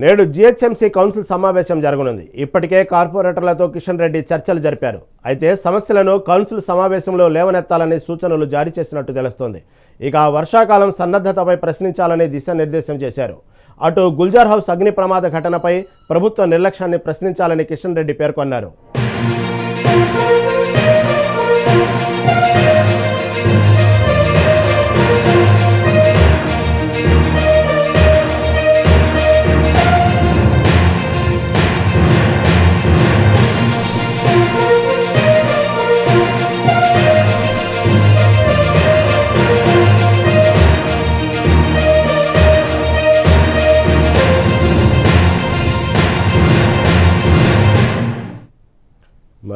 నేడు GHMC council సమావేశం జరగనుంది. ఇప్పటికే కార్పొరేటర్లతో కిషన్ రెడ్డి చర్చలు జరిపారు. అయితే సమస్యలను కౌన్సిల్ సమావేశంలో లేవనెత్తాలని సూచనలు జారీ చేసినట్టు తెలుస్తోంది. ఇక వర్షాకాలం సన్నద్ధతపై ప్రశ్నించాలని దిశానిర్దేశం చేశారు. అటు గుల్జార్ హౌస్ అగ్ని ప్రమాద ఘటనపై ప్రభుత్వ నిర్లక్ష్యాన్ని ప్రశ్నించాలని కిషన్ రెడ్డి పేర్కొన్నారు.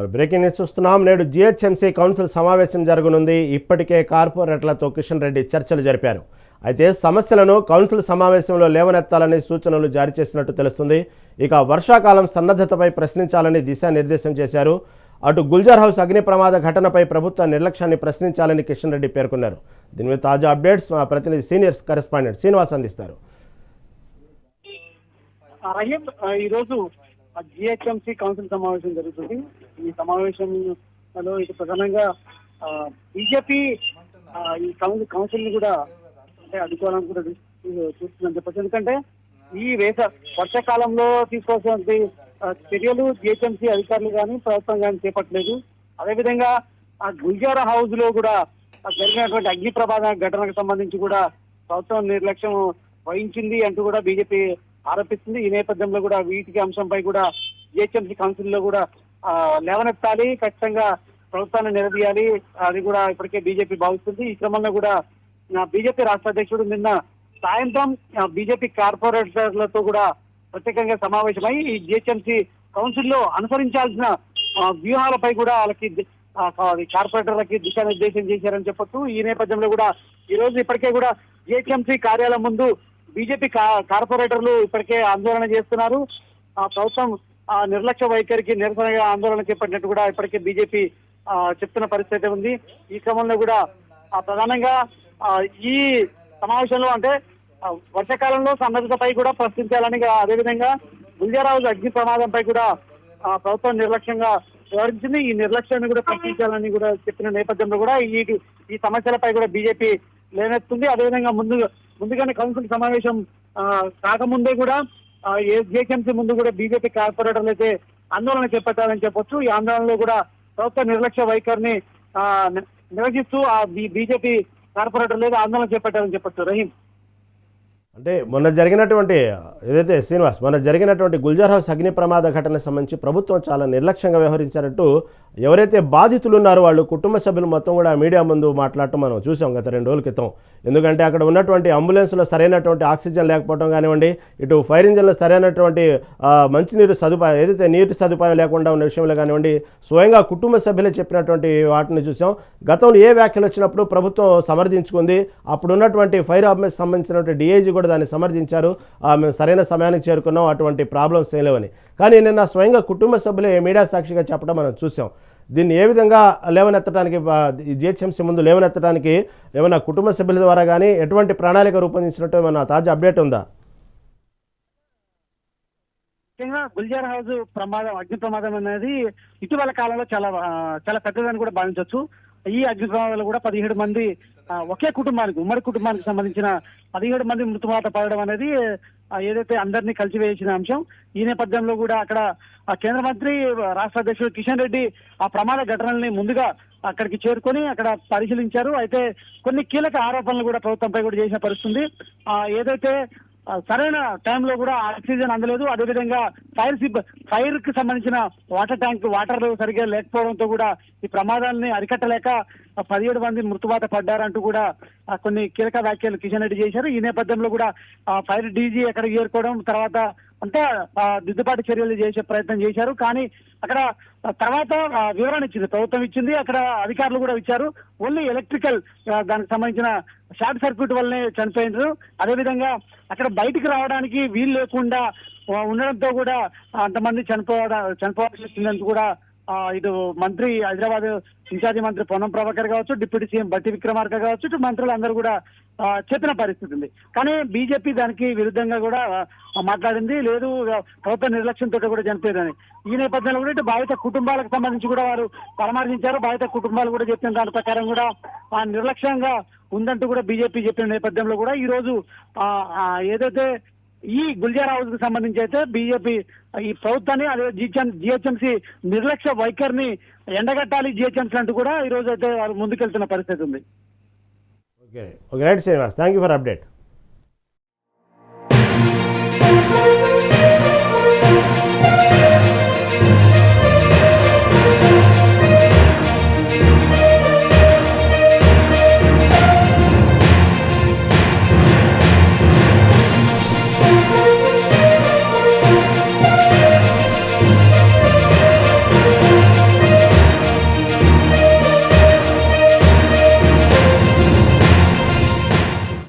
మరి బ్రేకింగ్ న్యూస్ చూస్తున్నాం. నేడు జిహెచ్ఎంసీ కౌన్సిల్ సమావేశం జరగనుంది. ఇప్పటికే కార్పొరేటర్లతో కిషన్ రెడ్డి చర్చలు జరిపారు. అయితే సమస్యలను కౌన్సిల్ సమావేశంలో లేవనెత్తాలని సూచనలు జారీ చేసినట్టు తెలుస్తుంది. ఇక వర్షాకాలం సన్నద్ధతపై ప్రశ్నించాలని దిశానిర్దేశం చేశారు. అటు గుల్జార్ హౌస్ అగ్ని ప్రమాద ఘటనపై ప్రభుత్వ నిర్లక్ష్యాన్ని ప్రశ్నించాలని కిషన్ రెడ్డి పేర్కొన్నారు. దీని మీద తాజా అప్డేట్స్ మా ప్రతినిధి సీనియర్ కరెస్పాండెంట్ శ్రీనివాస్ అందిస్తారు. రహీం ఈ రోజు జిహెచ్ఎంసీ కౌన్సిల్ సమావేశం జరుగుతుంది. ఈ సమావేశంలో ఇది ప్రధానంగా బీజేపీ ఈ కౌన్సిల్ కౌన్సిల్ని కూడా అంటే అడ్డుకోవాలని కూడా చూస్తుందని చెప్పచ్చు. ఎందుకంటే ఈ వేస వర్షాకాలంలో తీసుకోవాల్సినటువంటి చర్యలు జిహెచ్ఎంసీ అధికారులు కానీ ప్రభుత్వం కానీ చేపట్టలేదు. అదేవిధంగా ఆ గుల్జారా హౌస్లో కూడా జరిగినటువంటి అగ్ని ప్రమాద ఘటనకు సంబంధించి కూడా ప్రభుత్వం నిర్లక్ష్యం వహించింది అంటూ కూడా బీజేపీ ఆరోపిస్తుంది. ఈ నేపథ్యంలో కూడా వీటికి అంశంపై కూడా జిహెచ్ఎంసీ కౌన్సిల్లో కూడా లేవనెత్తాలి. ఖచ్చితంగా ప్రభుత్వాన్ని నిలదీయాలి. అది కూడా ఇప్పటికే బీజేపీ భావిస్తుంది. ఈ క్రమంలో కూడా బీజేపీ రాష్ట్ర అధ్యక్షుడు నిన్న సాయంత్రం బీజేపీ కార్పొరేటర్లతో కూడా ప్రత్యేకంగా సమావేశమై ఈ జిహెచ్ఎంసీ కౌన్సిల్లో అనుసరించాల్సిన వ్యూహాలపై కూడా వాళ్ళకి కార్పొరేటర్లకి దిశానిర్దేశం చేశారని చెప్పొచ్చు. ఈ నేపథ్యంలో కూడా ఈ రోజు ఇప్పటికే కూడా జిహెచ్ఎంసీ కార్యాలయం ముందు బీజేపీ కార్పొరేటర్లు ఇప్పటికే ఆందోళన చేస్తున్నారు. ఆ ప్రభుత్వం ఆ నిర్లక్ష్య వైఖరికి నిరసనగా ఆందోళన చేపట్టినట్టు కూడా ఇప్పటికే బీజేపీ ఆ, చెప్తున్న పరిస్థితి ఉంది. ఈ క్రమంలో కూడా ప్రధానంగా ఈ సమావేశంలో అంటే వర్షాకాలంలో సన్నద్ధతపై కూడా ప్రశ్నించాలని అదేవిధంగా గుల్జారావు అగ్ని ప్రమాదంపై కూడా ప్రభుత్వం నిర్లక్ష్యంగా వివరించింది ఈ నిర్లక్ష్యాన్ని కూడా ప్రశ్నించాలని కూడా చెప్పిన నేపథ్యంలో కూడా ఈ ఈ సమస్యలపై కూడా బీజేపీ లేనెత్తుంది అదేవిధంగా ముందు ముందుగానే కౌన్సిల్ సమావేశం కాకముందే కూడా జేకేఎంసీ ముందు కూడా బీజేపీ కార్పొరేటర్లు అయితే ఆందోళన చేపట్టాలని చెప్పొచ్చు. ఈ ఆందోళనలో కూడా ప్రభుత్వ నిర్లక్ష్య వైఖరిని ఆ, నిరసిస్తూ ఆ బీజేపీ కార్పొరేటర్లు అయితే ఆందోళన చేపట్టాలని చెప్పొచ్చు. రహీం. అంటే మొన్న జరిగినటువంటి ఏదైతే శ్రీనివాస్ మొన్న జరిగినటువంటి గుల్జార్ హౌస్ అగ్ని ప్రమాద ఘటనకు సంబంధించి ప్రభుత్వం చాలా నిర్లక్ష్యంగా వ్యవహరించారంటూ ఎవరైతే బాధితులు ఉన్నారో వాళ్ళు కుటుంబ సభ్యులు మొత్తం కూడా మీడియా ముందు మాట్లాడటం మనం చూసాం గత రెండు రోజుల క్రితం. ఎందుకంటే అక్కడ ఉన్నటువంటి అంబులెన్స్లో సరైనటువంటి ఆక్సిజన్ లేకపోవడం కానివ్వండి ఇటు ఫైర్ ఇంజన్లో సరైనటువంటి మంచినీరు సదుపాయం ఏదైతే నీటి సదుపాయం లేకుండా ఉన్న విషయంలో కానివ్వండి స్వయంగా కుటుంబ సభ్యులే చెప్పినటువంటి వాటిని చూసాం. గతంలో ఏ వ్యాఖ్యలు వచ్చినప్పుడు ప్రభుత్వం సమర్థించుకుంది అప్పుడు ఉన్నటువంటి ఫైర్ ఆఫీస్ సంబంధించినటువంటి డిఐజీ కూడా దాన్ని సమర్థించారు. మేము సరైన సమయానికి చేరుకున్నాం. అటువంటి ప్రాబ్లమ్స్ ఏం లేవని. కానీ నిన్న స్వయంగా కుటుంబ సభ్యులు మీడియా సాక్షిగా చెప్పడం మనం చూసాం దీన్ని ఏ విధంగా లేవనెత్తడానికి జిహెచ్ఎంసీ ముందు లేవనెత్తడానికి ఏమైనా కుటుంబ సభ్యుల ద్వారా కానీ ఎటువంటి ప్రణాళిక రూపొందించినట్టు ఏమైనా తాజా అప్డేట్ ఉందా? ముఖ్యంగా గుల్జార్ హౌస్ ప్రమాదం అగ్ని ప్రమాదం అనేది ఇటీవల కాలంలో చాలా చాలా పెద్దదని కూడా భావించవచ్చు ఈ అగ్ని ప్రమాదాలు కూడా పదిహేడు మంది ఆ, ఒకే కుటుంబానికి ఉమ్మడి కుటుంబానికి సంబంధించిన పదిహేడు మంది మృతువాత పడడం అనేది ఏదైతే అందరినీ కలిసివేసిన అంశం ఈ నేపథ్యంలో కూడా అక్కడ ఆ కేంద్ర మంత్రి రాష్ట్ర అధ్యక్షుడు కిషన్ రెడ్డి ఆ ప్రమాద ఘటనల్ని ముందుగా అక్కడికి చేరుకొని అక్కడ పరిశీలించారు. అయితే కొన్ని కీలక ఆరోపణలు కూడా ప్రభుత్వంపై కూడా చేసిన పరిస్థితి ఆ, ఏదైతే సరైన టైంలో కూడా ఆక్సిజన్ అందలేదు. అదేవిధంగా ఫైర్ సిబ్ ఫైర్కి సంబంధించిన వాటర్ ట్యాంక్ వాటర్ సరిగ్గా లేకపోవడంతో కూడా ఈ ప్రమాదాలని అరికట్టలేక పదిహేడు మంది మృతువాత పడ్డారంటూ కూడా కొన్ని కీలక వ్యాఖ్యలు కిషన్ రెడ్డి చేశారు. ఈ నేపథ్యంలో కూడా ఫైర్ డీజీ ఎక్కడ చేరుకోవడం తర్వాత అంతా దిద్దుబాటు చర్యలు చేసే ప్రయత్నం చేశారు. కానీ అక్కడ తర్వాత వివరణ ఇచ్చింది. ప్రభుత్వం ఇచ్చింది. అక్కడ అధికారులు కూడా ఇచ్చారు. ఓన్లీ ఎలక్ట్రికల్ దానికి సంబంధించిన షార్ట్ సర్క్యూట్ వల్లనే చనిపోయినారు. అదేవిధంగా అక్కడ బయటికి రావడానికి వీలు లేకుండా ఉండడంతో కూడా అంతమంది చనిపోవడం చనిపోవాల్సి వచ్చిందని కూడా ఇటు మంత్రి హైదరాబాద్ ఇన్ఛార్జి మంత్రి పొన్నం ప్రభాకర్ కావచ్చు డిప్యూటీ సీఎం బట్టి విక్రమార్క కావచ్చు ఇటు మంత్రులు అందరూ కూడా చెప్పిన పరిస్థితి ఉంది. కానీ బీజేపీ దానికి విరుద్ధంగా కూడా మాట్లాడింది. లేదు ప్రభుత్వ నిర్లక్ష్యంతో కూడా చనిపోయిందని. ఈ నేపథ్యంలో కూడా ఇటు బాధిత కుటుంబాలకు సంబంధించి కూడా వారు పరామర్శించారు. బాధిత కుటుంబాలు కూడా చెప్పిన దాని ప్రకారం కూడా ఆ నిర్లక్ష్యంగా ఉందంటూ కూడా బీజేపీ చెప్పిన నేపథ్యంలో కూడా ఈ రోజు ఆ, ఏదైతే ఈ గుల్జార్ హౌస్కు సంబంధించి అయితే బీజేపీ ఈ ప్రభుత్వాన్ని అదే జిహెచ్ఎం జిహెచ్ఎంసీ నిర్లక్ష్య వైఖరిని ఎండగట్టాలి జిహెచ్ఎంసీ అంటూ కూడా ఈ రోజు అయితే వారు ముందుకెళ్తున్న పరిస్థితి ఉంది. Okay okay right Srinivas. Thank you for update